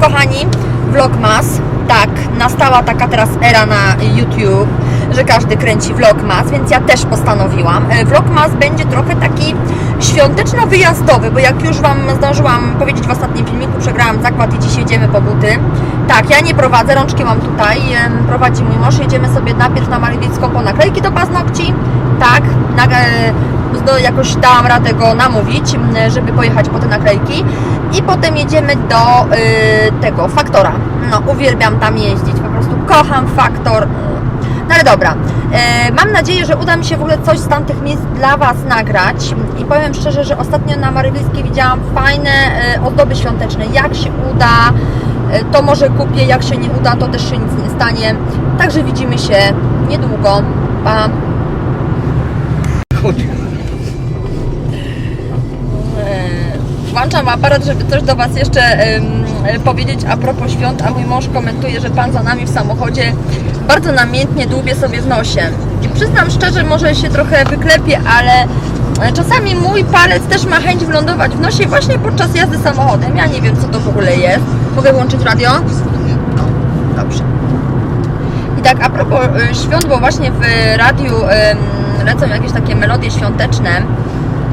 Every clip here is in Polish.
kochani, Vlogmas. Tak, nastała taka teraz era na YouTube, że każdy kręci Vlogmas, więc ja też postanowiłam. E, Vlogmas będzie trochę taki świąteczno-wyjazdowy, bo jak już Wam zdążyłam powiedzieć w ostatnim filmiku, przegrałam zakład i dziś jedziemy po buty. Tak, ja nie prowadzę, rączki mam tutaj, prowadzi mój mąż, jedziemy sobie najpierw na Malowicką po naklejki do paznokci. Tak, e, jakoś dałam radę go namówić, żeby pojechać po te naklejki i potem jedziemy do y, tego Faktora. No, uwielbiam tam jeździć, po prostu kocham Faktor. No ale dobra, e, mam nadzieję, że uda mi się w ogóle coś z tamtych miejsc dla Was nagrać i powiem szczerze, że ostatnio na Marywilskiej widziałam fajne e, ozdoby świąteczne. Jak się uda, to może kupię, jak się nie uda, to też się nic nie stanie. Także widzimy się niedługo. Pa! E, Włączam aparat, żeby coś do Was jeszcze e, powiedzieć a propos świąt, a mój mąż komentuje, że Pan za nami w samochodzie bardzo namiętnie dłubie sobie w nosie. I przyznam szczerze, może się trochę wyklepie, ale e, czasami mój palec też ma chęć wlądować w nosie właśnie podczas jazdy samochodem. Ja nie wiem, co to w ogóle jest. Mogę włączyć radio? No, dobrze. I tak a propos świąt, bo właśnie w radiu lecą jakieś takie melodie świąteczne.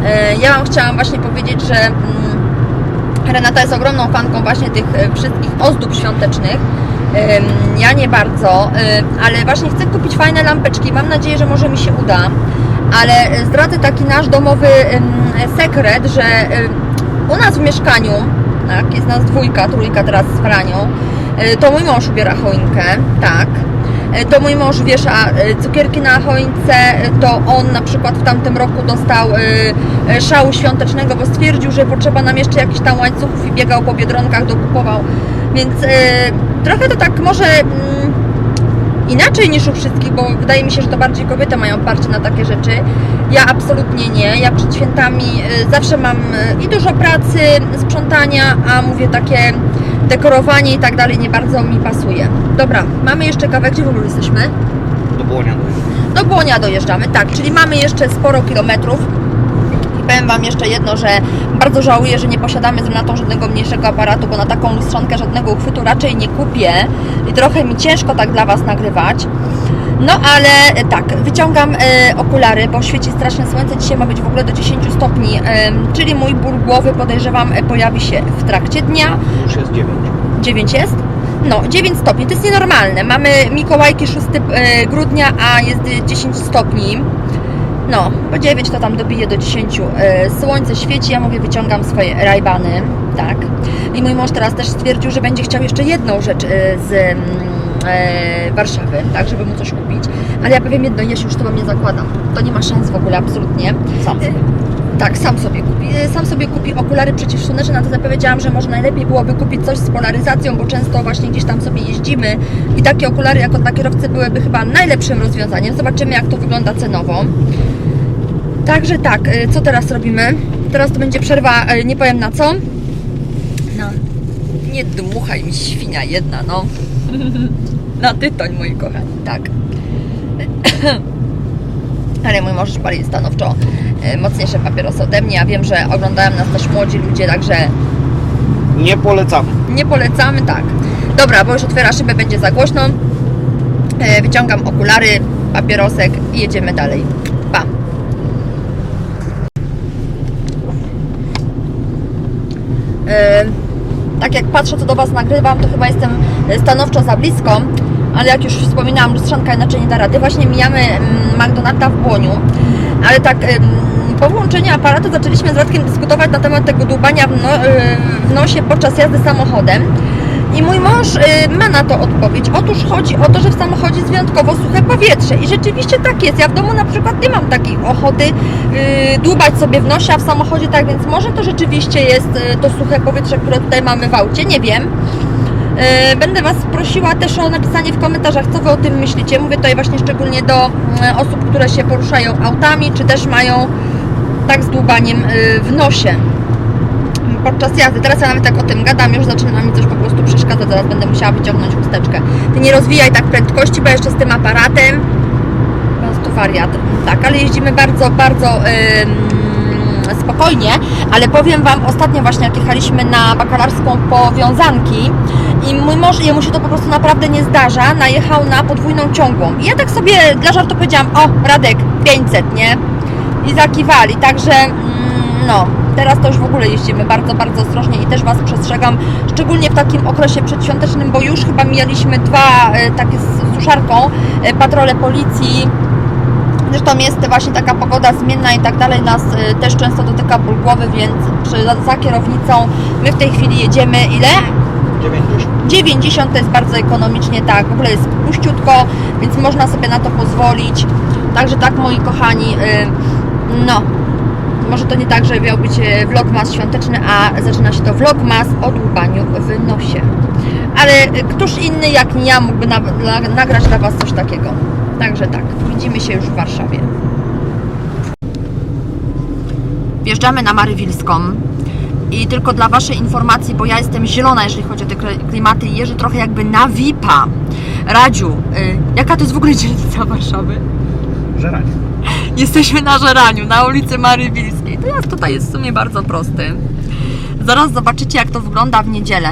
E, Ja Wam chciałam właśnie powiedzieć, że mm, Renata jest ogromną fanką właśnie tych e, wszystkich ozdób świątecznych. Em, Ja nie bardzo, e, ale właśnie chcę kupić fajne lampeczki. Mam nadzieję, że może mi się uda. Ale e, zdradzę taki nasz domowy sekret, że u nas w mieszkaniu, tak, jest nas dwójka, trójka teraz z Franią, e, to mój mąż ubiera choinkę, tak. E, To mój mąż wiesza e, cukierki na choince, e, to on na przykład w tamtym roku dostał szału świątecznego, bo stwierdził, że potrzeba nam jeszcze jakichś tam łańcuchów i biegał po biedronkach, dokupował. Więc trochę to tak może mm, inaczej niż u wszystkich, bo wydaje mi się, że to bardziej kobiety mają parcie na takie rzeczy. Ja absolutnie nie. Ja przed świętami zawsze mam i dużo pracy, sprzątania, a mówię takie dekorowanie i tak dalej nie bardzo mi pasuje. Dobra, mamy jeszcze kawę, gdzie w ogóle jesteśmy? Do Błonia. Do Błonia dojeżdżamy, tak, czyli mamy jeszcze sporo kilometrów. I powiem Wam jeszcze jedno, że bardzo żałuję, że nie posiadamy z Renatą żadnego mniejszego aparatu, bo na taką lustrzankę żadnego uchwytu raczej nie kupię i trochę mi ciężko tak dla Was nagrywać. No ale e, tak, wyciągam e, okulary, bo świeci straszne słońce, dzisiaj ma być w ogóle do 10 stopni, e, czyli mój ból głowy podejrzewam e, pojawi się w trakcie dnia. Już jest 9. 9 jest? No, 9 stopni, to jest nienormalne. Mamy Mikołajki 6 e, grudnia, a jest 10 stopni. No, po 9 to tam dobije do 10. E, Słońce świeci, ja mówię, wyciągam swoje rajbany, tak. I mój mąż teraz też stwierdził, że będzie chciał jeszcze jedną rzecz e, z mm, e, Warszawy, tak, żeby mu coś kupić. Ale ja powiem jedno, ja się już to wam nie zakładam. To nie ma szans w ogóle, absolutnie. Sam sobie. Tak, sam sobie kupi. Sam sobie kupi okulary przeciwsłoneczne, na to zapowiedziałam, że może najlepiej byłoby kupić coś z polaryzacją, bo często właśnie gdzieś tam sobie jeździmy i takie okulary jako dla kierowcy byłyby chyba najlepszym rozwiązaniem. Zobaczymy jak to wygląda cenowo. Także tak, y, co teraz robimy? Teraz to będzie przerwa, nie powiem na co. No, nie dmuchaj mi świnia jedna, no. Na tytoń, moi kochani, tak. Ale mój mąż pali stanowczo e, mocniejsze papierosy ode mnie. Ja wiem, że oglądają nas też młodzi ludzie, także Nie polecamy. nie polecamy, tak. Dobra, bo już otwiera szybę, będzie za głośno. E, Wyciągam okulary, papierosek i jedziemy dalej. Pa! E, Tak jak patrzę, co do Was nagrywam, to chyba jestem stanowczo za blisko, ale jak już wspominałam, lustrzanka inaczej nie da rady. Właśnie mijamy mm, McDonalda w Błoniu, ale tak po włączeniu aparatu zaczęliśmy z Radkiem dyskutować na temat tego dłubania w, no, y, w nosie podczas jazdy samochodem. I mój mąż y, ma na to odpowiedź. Otóż chodzi o to, że w samochodzie jest wyjątkowo suche powietrze. I rzeczywiście tak jest. Ja w domu na przykład nie mam takiej ochoty y, dłubać sobie w nosie, a w samochodzie tak, więc może to rzeczywiście jest to suche powietrze, które tutaj mamy w aucie. Nie wiem. Y, Będę Was prosiła też o napisanie w komentarzach, co Wy o tym myślicie. Mówię tutaj właśnie szczególnie do y, osób, które się poruszają autami, czy też mają tak z dłubaniem y, w nosie podczas jazdy. Teraz ja nawet tak o tym gadam, już zaczyna mi coś po prostu przeszkadzać, zaraz będę musiała wyciągnąć chusteczkę. Ty nie rozwijaj tak prędkości, bo jeszcze z tym aparatem, po prostu wariat. Tak, ale jeździmy bardzo, bardzo ym, spokojnie, ale powiem Wam, ostatnio właśnie jak jechaliśmy na bakalarską powiązanki i mój mąż, jemu się to po prostu naprawdę nie zdarza, najechał na podwójną ciągłą. I ja tak sobie dla żartu powiedziałam, o Radek, 500, nie? I zakiwali, także mm, no, teraz to już w ogóle jeździmy bardzo, bardzo ostrożnie i też Was przestrzegam, szczególnie w takim okresie przedświątecznym, bo już chyba mieliśmy dwa e, takie z suszarką e, patrole policji. Zresztą jest właśnie taka pogoda zmienna i tak dalej, nas e, też często dotyka ból głowy, więc przy, za, za kierownicą my w tej chwili jedziemy ile? 90. 90 to jest bardzo ekonomicznie, tak, w ogóle jest puściutko, więc można sobie na to pozwolić. Także tak, moi kochani, y, no, może to nie tak, że miał być y, vlogmas świąteczny, a zaczyna się to vlogmas o dłubaniu w nosie. Ale y, któż inny jak nie ja mógłby na, na, nagrać dla Was coś takiego. Także tak, widzimy się już w Warszawie. Wjeżdżamy na Marywilską. I tylko dla Waszej informacji, bo ja jestem zielona, jeżeli chodzi o te kli- klimaty i jeżdżę trochę jakby na VIP-a. Radziu, y, jaka to jest w ogóle dzielnica Warszawy? Żeranie. Jesteśmy na Żeraniu, na ulicy Marywilskiej. To jest tutaj jest w sumie bardzo prosty. Zaraz zobaczycie, jak to wygląda w niedzielę.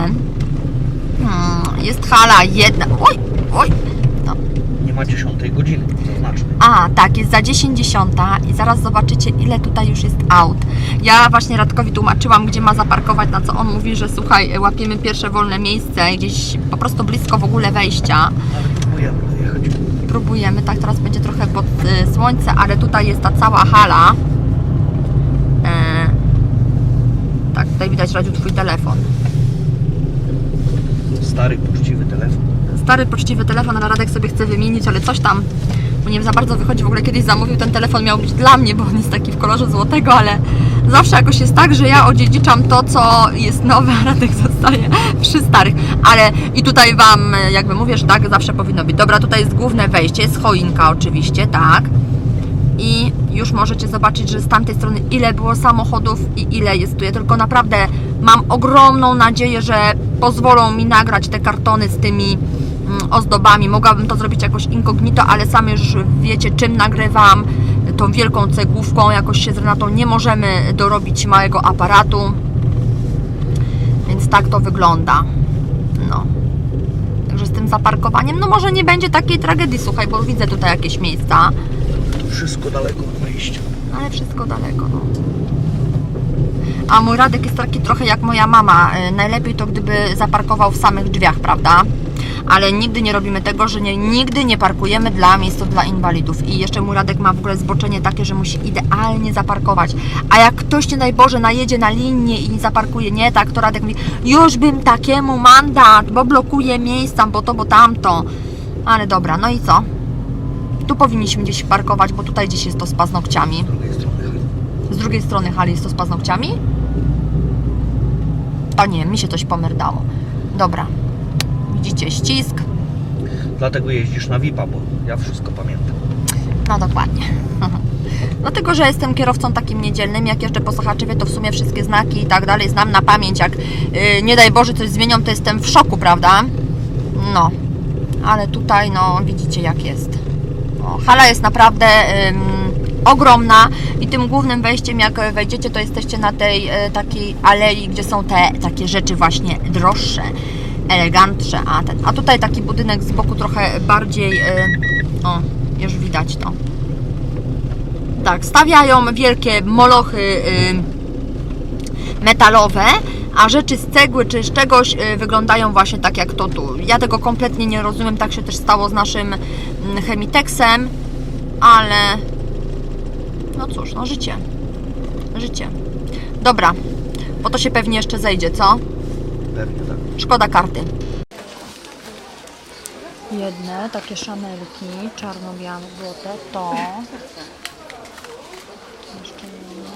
Hmm, jest hala jedna. Oj, oj. No. Ma 10 godziny, zaznaczmy. A, tak, jest za 10 dziesiąta i zaraz zobaczycie, ile tutaj już jest aut. Ja właśnie Radkowi tłumaczyłam, gdzie ma zaparkować, na co on mówi, że słuchaj, łapiemy pierwsze wolne miejsce, gdzieś po prostu blisko w ogóle wejścia. Ale próbujemy dojechać. Próbujemy, tak, teraz będzie trochę pod y, słońce, ale tutaj jest ta cała hala. E, tak, tutaj widać Radziu twój telefon. Stary, poczciwy telefon. Stary, poczciwy telefon, ale Radek sobie chce wymienić, ale coś tam mu nie za bardzo wychodzi. W ogóle kiedyś zamówił ten telefon, miał być dla mnie, bo on jest taki w kolorze złotego, ale zawsze jakoś jest tak, że ja odziedziczam to, co jest nowe, a Radek zostaje przy starych. Ale i tutaj Wam jakby mówię, że tak zawsze powinno być. Dobra, tutaj jest główne wejście, jest choinka oczywiście, tak. I już możecie zobaczyć, że z tamtej strony ile było samochodów i ile jest tu. Ja tylko naprawdę mam ogromną nadzieję, że pozwolą mi nagrać te kartony z tymi ozdobami. Mogłabym to zrobić jakoś incognito, ale sami już wiecie czym nagrywam. Tą wielką cegłówką, jakoś się z Renatą nie możemy dorobić małego aparatu. Więc tak to wygląda. No. Także z tym zaparkowaniem, no może nie będzie takiej tragedii, słuchaj, bo widzę tutaj jakieś miejsca. Wszystko daleko od wejścia. Ale wszystko daleko, no. A mój Radek jest taki trochę jak moja mama. Y, Najlepiej to gdyby zaparkował w samych drzwiach, prawda? Ale nigdy nie robimy tego, że nie, nigdy nie parkujemy dla miejsc dla inwalidów. I jeszcze mój Radek ma w ogóle zboczenie takie, że musi idealnie zaparkować. A jak ktoś, nie daj Boże, najedzie na linię i nie zaparkuje nie tak, to Radek mówi, już bym takiemu mandat, bo blokuje miejsca, bo to, bo tamto. Ale dobra, no i co? Tu powinniśmy gdzieś parkować, bo tutaj gdzieś jest to z paznokciami. Z drugiej strony hali. Jest to z paznokciami? O nie, mi się coś pomyrdało. Dobra. Widzicie, ścisk. Dlatego jeździsz na VIP-a, bo ja wszystko pamiętam. No dokładnie. Dlatego, że jestem kierowcą takim niedzielnym, jak jeżdżę po Sochaczewie, to w sumie wszystkie znaki i tak dalej znam na pamięć. Jak yy, nie daj Boże coś zmienią, to jestem w szoku, prawda? No. Ale tutaj, no, widzicie jak jest. Hala jest naprawdę ym, ogromna i tym głównym wejściem, jak wejdziecie, to jesteście na tej y, takiej alei, gdzie są te takie rzeczy właśnie droższe, elegantsze. A, ten, a tutaj taki budynek z boku trochę bardziej... Y, o, już widać to. Tak, stawiają wielkie molochy y, metalowe, a rzeczy z cegły czy z czegoś y, wyglądają właśnie tak jak to tu. Ja tego kompletnie nie rozumiem, tak się też stało z naszym mm, Chemitexem, ale no cóż, no życie. Życie. Dobra, bo to się pewnie jeszcze zejdzie, co? Pewnie tak. Szkoda karty. Jedne takie szamelki, czarno-białe, złote, to. Jeszcze jedno.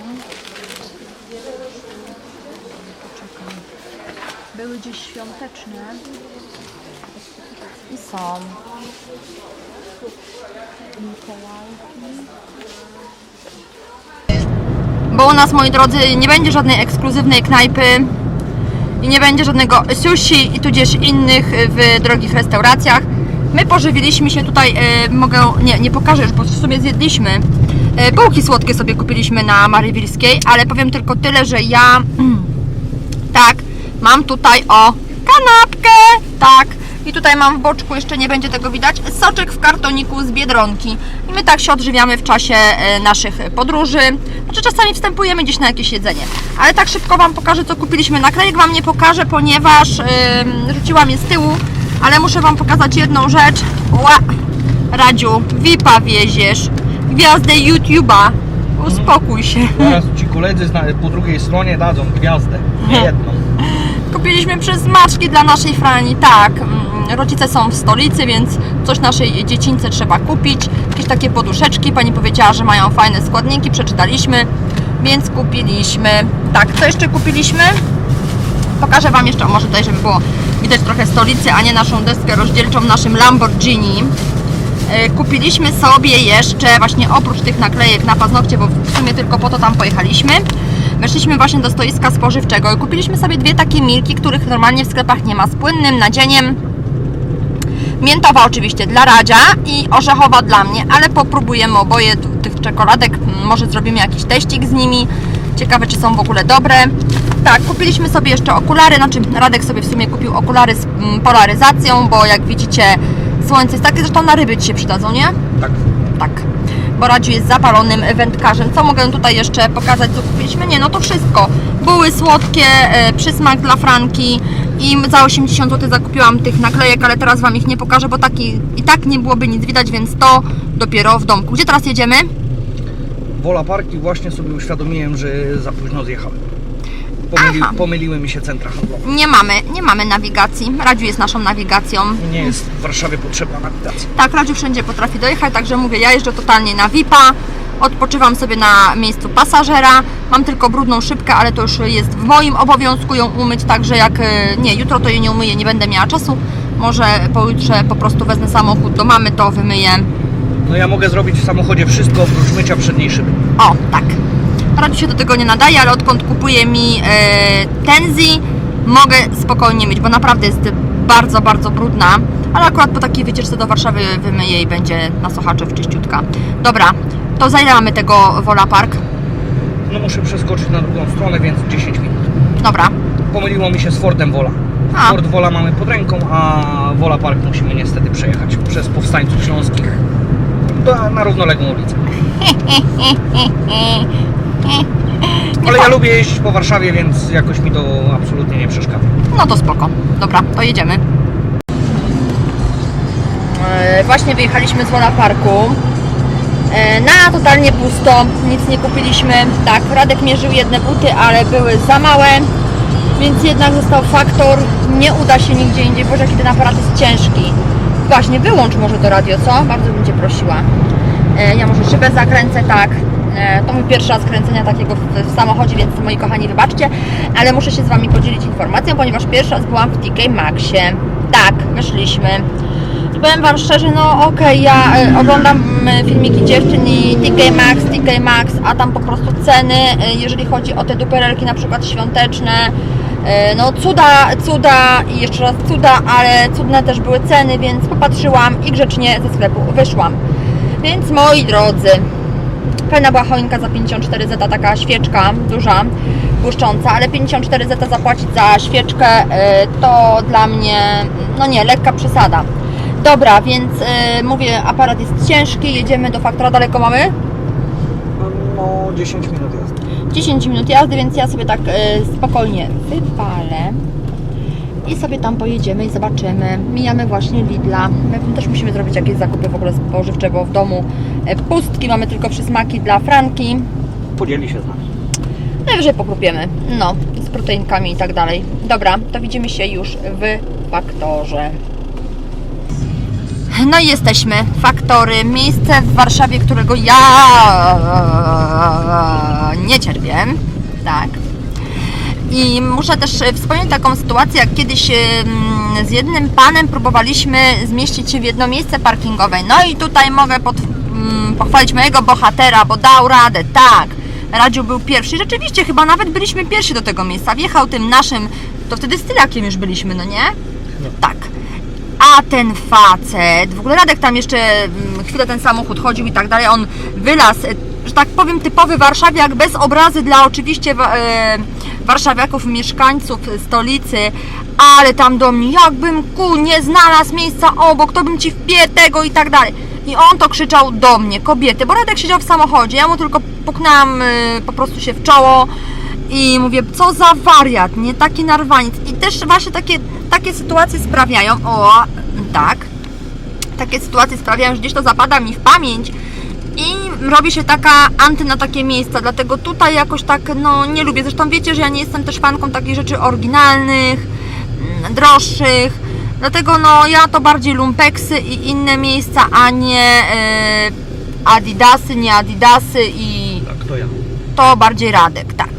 Poczekaj. Były gdzieś świąteczne. I są. Mikołajki. Bo u nas, moi drodzy, nie będzie żadnej ekskluzywnej knajpy i nie będzie żadnego sushi i tudzież innych y, w drogich restauracjach. My pożywiliśmy się tutaj, y, mogę, nie, nie pokażę już, bo w sumie zjedliśmy E, Bułki słodkie sobie kupiliśmy na Marywilskiej, ale powiem tylko tyle, że ja tak, mam tutaj o kanapkę, tak. I tutaj mam w boczku, jeszcze nie będzie tego widać, soczek w kartoniku z Biedronki. I my tak się odżywiamy w czasie e, naszych podróży. Znaczy czasami wstępujemy gdzieś na jakieś jedzenie. Ale tak szybko Wam pokażę, co kupiliśmy. Naklejek Wam nie pokażę, ponieważ ym, rzuciłam je z tyłu. Ale muszę Wam pokazać jedną rzecz. Ła! Radziu, VIPa wieziesz. Gwiazdę YouTube'a. Uspokój się. Teraz ci koledzy po drugiej stronie dadzą gwiazdę. Nie jedną. Kupiliśmy przez maczki dla naszej Frani, tak. Rodzice są w stolicy, więc coś naszej dziecince trzeba kupić. Jakieś takie poduszeczki. Pani powiedziała, że mają fajne składniki, przeczytaliśmy, więc kupiliśmy. Tak, co jeszcze kupiliśmy? Pokażę Wam jeszcze, może tutaj, żeby było widać trochę stolicy, a nie naszą deskę rozdzielczą naszym Lamborghini. E, Kupiliśmy sobie jeszcze, właśnie oprócz tych naklejek na paznokcie, bo w sumie tylko po to tam pojechaliśmy, weszliśmy właśnie do stoiska spożywczego i kupiliśmy sobie dwie takie milki, których normalnie w sklepach nie ma, z płynnym nadzieniem. Miętowa oczywiście dla Radzia i orzechowa dla mnie, ale popróbujemy oboje tych czekoladek, może zrobimy jakiś teścik z nimi. Ciekawe, czy są w ogóle dobre. Tak, kupiliśmy sobie jeszcze okulary, znaczy Radek sobie w sumie kupił okulary z mm, polaryzacją, bo jak widzicie słońce jest takie, zresztą na ryby Ci się przydadzą, nie? Tak. Tak. Bo Radziu jest zapalonym wędkarzem. Co mogę tutaj jeszcze pokazać, co kupiliśmy? Nie, no to wszystko. Były słodkie, e, przysmak dla Franki i za 80 zł zakupiłam tych naklejek, ale teraz Wam ich nie pokażę, bo taki, i tak nie byłoby nic widać, więc to dopiero w domku. Gdzie teraz jedziemy? Wola Park i właśnie sobie uświadomiłem, że za późno zjechałem. Pomyli, Aha. pomyliły mi się centra handlowe. Nie mamy, nie mamy nawigacji. Radziu jest naszą nawigacją. Nie jest w Warszawie potrzebna nawigacja. Tak, Radziu wszędzie potrafi dojechać, także mówię, ja jeżdżę totalnie na VIP-a, odpoczywam sobie na miejscu pasażera, mam tylko brudną szybkę, ale to już jest w moim obowiązku ją umyć, także jak, e, nie, jutro to jej nie umyję, nie będę miała czasu, może pojutrze po prostu wezmę samochód do mamy, to wymyję. No ja mogę zrobić w samochodzie wszystko oprócz mycia przedniej szyby. O, tak. Radziu się do tego nie nadaje, ale odkąd kupuje mi e, Tenzi, mogę spokojnie mieć, bo naprawdę jest bardzo, bardzo brudna. Ale akurat po takiej wycieczce do Warszawy wymyję i będzie na sochacze czyściutka. Dobra, to za ile mamy tego Wola Park? No muszę przeskoczyć na drugą stronę, więc 10 minut. Dobra, Pomyliło mi się z Fordem Wola. A. Ford Wola mamy pod ręką, a Wola Park musimy niestety przejechać przez powstańców śląskich do, na równoległą ulicę. Ale ja lubię jeździć po Warszawie, więc jakoś mi to absolutnie nie przeszkadza. no to spoko. Dobra, to jedziemy. E, Właśnie wyjechaliśmy z Wola Parku. E, Na totalnie pusto, nic nie kupiliśmy. Tak, Radek mierzył jedne buty, ale były za małe, więc jednak został faktor. Nie uda się nigdzie indziej. Boże, jaki ten aparat jest ciężki. Właśnie, wyłącz może to radio, co? Bardzo bym Cię prosiła. E, Ja może szybę zakręcę, tak. E, To mój pierwszy raz kręcenia takiego w, samochodzie, więc moi kochani, wybaczcie, ale muszę się z Wami podzielić informacją, ponieważ pierwszy raz byłam w TK Maxie. Tak, wyszliśmy. Powiem Wam szczerze, no okej, ja e, oglądam mm, filmiki dziewczyn i TK Max, TK Max, a tam po prostu ceny, e, jeżeli chodzi o te duperelki na przykład świąteczne, e, no cuda, cuda i jeszcze raz cuda, ale cudne też były ceny, więc popatrzyłam i grzecznie ze sklepu wyszłam. Więc moi drodzy, Fajna była choinka za 54 zeta, taka świeczka duża, błyszcząca, ale 54 zeta zapłacić za świeczkę to dla mnie, no nie, lekka przesada. Dobra, więc e, mówię, aparat jest ciężki, jedziemy do faktora, daleko mamy? No 10 minut jazdy. 10 minut jazdy, więc ja sobie tak e, spokojnie wypalę i sobie tam pojedziemy i zobaczymy. Mijamy właśnie Lidla. My też musimy zrobić jakieś zakupy w ogóle spożywcze, bo w domu e, pustki, mamy tylko przysmaki dla Franki. Podzieli się z nami. Najwyżej pokrupiemy. No, z proteinkami i tak dalej. Dobra, to widzimy się już w faktorze. No i jesteśmy. Faktory. Miejsce w Warszawie, którego ja nie cierpię. Tak. I muszę też wspomnieć taką sytuację, jak kiedyś em, z jednym panem próbowaliśmy zmieścić się w jedno miejsce parkingowe. No i tutaj mogę pod, pochwalić mojego bohatera, bo dał radę, tak. Radziu był pierwszy. Rzeczywiście, chyba nawet byliśmy pierwsi do tego miejsca. Wjechał tym naszym, to wtedy z tylakiem już byliśmy, no nie? Tak. Ten facet, w ogóle Radek tam jeszcze mm, chwilę ten samochód chodził i tak dalej, on wylazł, e, że tak powiem, typowy warszawiak, bez obrazy dla oczywiście e, warszawiaków, mieszkańców stolicy, ale tam do mnie, jakbym ku nie znalazł miejsca obok, to bym ci wpię tego i tak dalej. I on to krzyczał do mnie, kobiety, bo Radek siedział w samochodzie, ja mu tylko puknęłam y, po prostu się w czoło i mówię, co za wariat, nie, taki narwaniec. I też właśnie takie, takie sytuacje sprawiają, o, tak, takie sytuacje sprawiają, że gdzieś to zapada mi w pamięć i robi się taka anty na takie miejsca, dlatego tutaj jakoś tak, no nie lubię. Zresztą wiecie, że ja nie jestem też fanką takich rzeczy oryginalnych, mm, droższych, dlatego no ja to bardziej lumpeksy i inne miejsca, a nie e, adidasy, nie adidasy i Tak, to ja. to bardziej Radek, tak.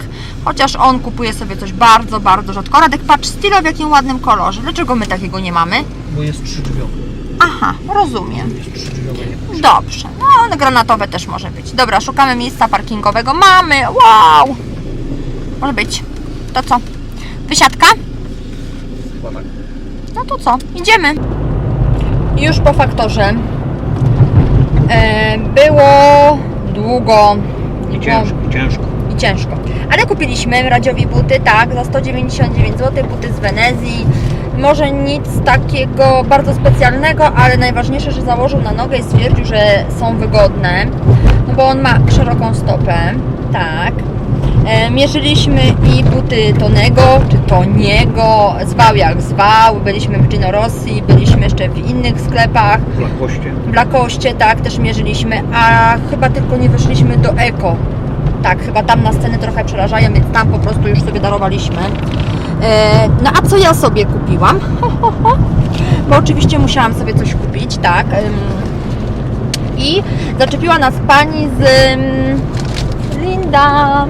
Chociaż on kupuje sobie coś bardzo, bardzo rzadko. Radek, patrz, stylo w jakim ładnym kolorze. Dlaczego my takiego nie mamy? Bo jest trzydrzwiowy. Aha, rozumiem. Jest trzydrzwiowy. Dobrze, no granatowe też może być. Dobra, szukamy miejsca parkingowego. Mamy, wow! Może być. To co? Wysiadka? Chyba tak. No to co? Idziemy. Już po faktorze. E, było długo. I ciężko, i ciężko. i ciężko. Ale kupiliśmy Radziowi buty, tak, za 199 zł, buty z Wenezji. Może nic takiego bardzo specjalnego, ale najważniejsze, że założył na nogę i stwierdził, że są wygodne, no bo on ma szeroką stopę, tak. E, mierzyliśmy i buty Tonego, czy Toniego, zwał jak zwał, byliśmy w Gino Rossi, byliśmy jeszcze w innych sklepach, W Lakoście. w Lakoście, tak, też mierzyliśmy, a chyba tylko nie weszliśmy do Eko. Tak, chyba tam na sceny trochę przerażają, więc tam po prostu już sobie darowaliśmy. E, no a co ja sobie kupiłam? Bo oczywiście musiałam sobie coś kupić, tak. I zaczepiła nas pani z Linda.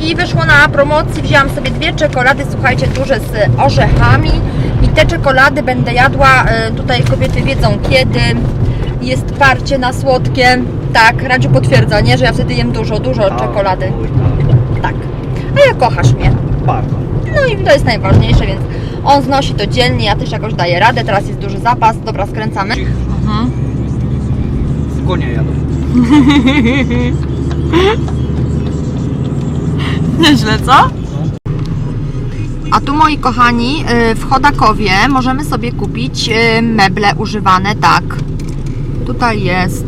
I wyszło na promocji, wzięłam sobie dwie czekolady, słuchajcie, duże z orzechami. I te czekolady będę jadła, e, tutaj kobiety wiedzą kiedy. Jest parcie na słodkie. Tak, Radziu potwierdza, nie? Że ja wtedy jem dużo, dużo czekolady. Tak. A ja kochasz mnie. Bardzo. No i to jest najważniejsze, więc on znosi to dzielnie, ja też jakoś daję radę, teraz jest duży zapas. Dobra, skręcamy. Mhm. Konie jadą. Nieźle, co? A tu moi kochani, y, w Chodakowie możemy sobie kupić y, meble używane tak. Tutaj jest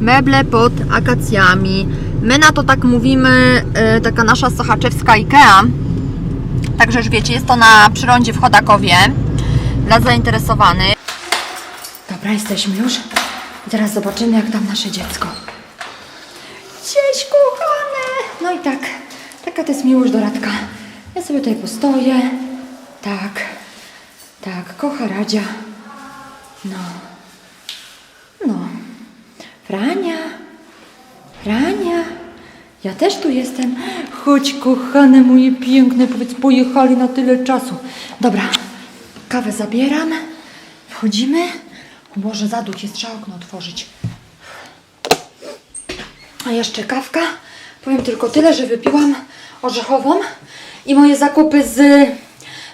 meble pod akacjami. My na to tak mówimy, y, taka nasza sochaczewska Ikea. Także już wiecie, jest to na przyrądzie w Chodakowie dla zainteresowanych. Dobra, jesteśmy już. Teraz zobaczymy, jak tam nasze dziecko. Cześć, kochane! No i tak, taka to jest miłość do Radka. Ja sobie tutaj postoję. Tak, tak, kocha Radzia. No, no. Frania, Frania, ja też tu jestem. Chodź, kochane moje piękne, powiedz, pojechali na tyle czasu. Dobra, kawę zabieram, wchodzimy. O Boże, jest, trzeba okno otworzyć. A jeszcze kawka. Powiem tylko tyle, że wypiłam orzechową i moje zakupy z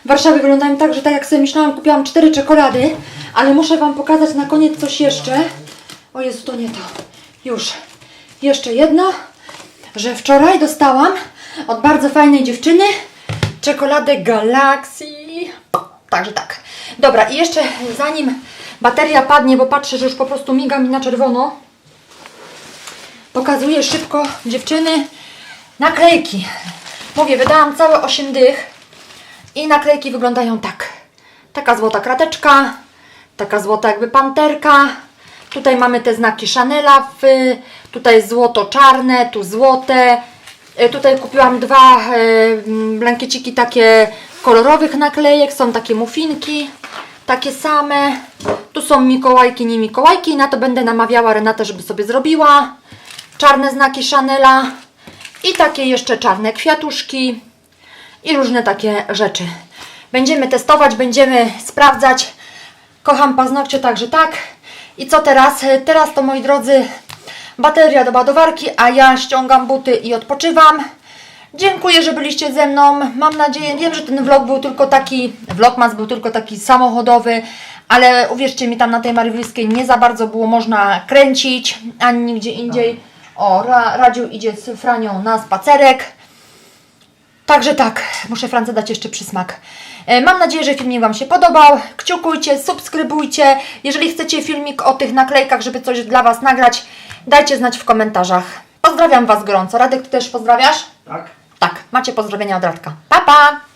Warszawy wyglądają tak, że tak jak sobie myślałam, kupiłam cztery czekolady, ale muszę Wam pokazać na koniec coś jeszcze. O Jezu, to nie to. Już. Jeszcze jedno, że wczoraj dostałam od bardzo fajnej dziewczyny czekoladę Galaxy. Także tak. Dobra, i jeszcze zanim bateria padnie, bo patrzę, że już po prostu miga mi na czerwono, pokazuję szybko dziewczyny naklejki. Mówię, wydałam całe 8 dych i naklejki wyglądają tak. Taka złota krateczka, taka złota jakby panterka. Tutaj mamy te znaki Chanela, w, tutaj złoto-czarne, tu złote. E, Tutaj kupiłam dwa e, blankieciki takie kolorowych naklejek, są takie mufinki, takie same. Tu są Mikołajki, nie Mikołajki, na to będę namawiała Renatę, żeby sobie zrobiła. Czarne znaki Chanela i takie jeszcze czarne kwiatuszki i różne takie rzeczy. Będziemy testować, będziemy sprawdzać. Kocham paznokcie, także tak. I co teraz? Teraz to moi drodzy bateria do ładowarki, a ja ściągam buty i odpoczywam. Dziękuję, że byliście ze mną. Mam nadzieję, wiem, że ten vlog był tylko taki, vlogmas był tylko taki samochodowy, ale uwierzcie mi, tam na tej Mariwilskiej nie za bardzo było można kręcić, ani nigdzie indziej. O, Ra, Radziu idzie z Franią na spacerek. Także tak, muszę France dać jeszcze przysmak. E, Mam nadzieję, że filmik Wam się podobał. Kciukujcie, subskrybujcie. Jeżeli chcecie filmik o tych naklejkach, żeby coś dla Was nagrać, dajcie znać w komentarzach. Pozdrawiam Was gorąco. Radek, Ty też pozdrawiasz? Tak? Tak, macie pozdrowienia od Radka. Pa, pa!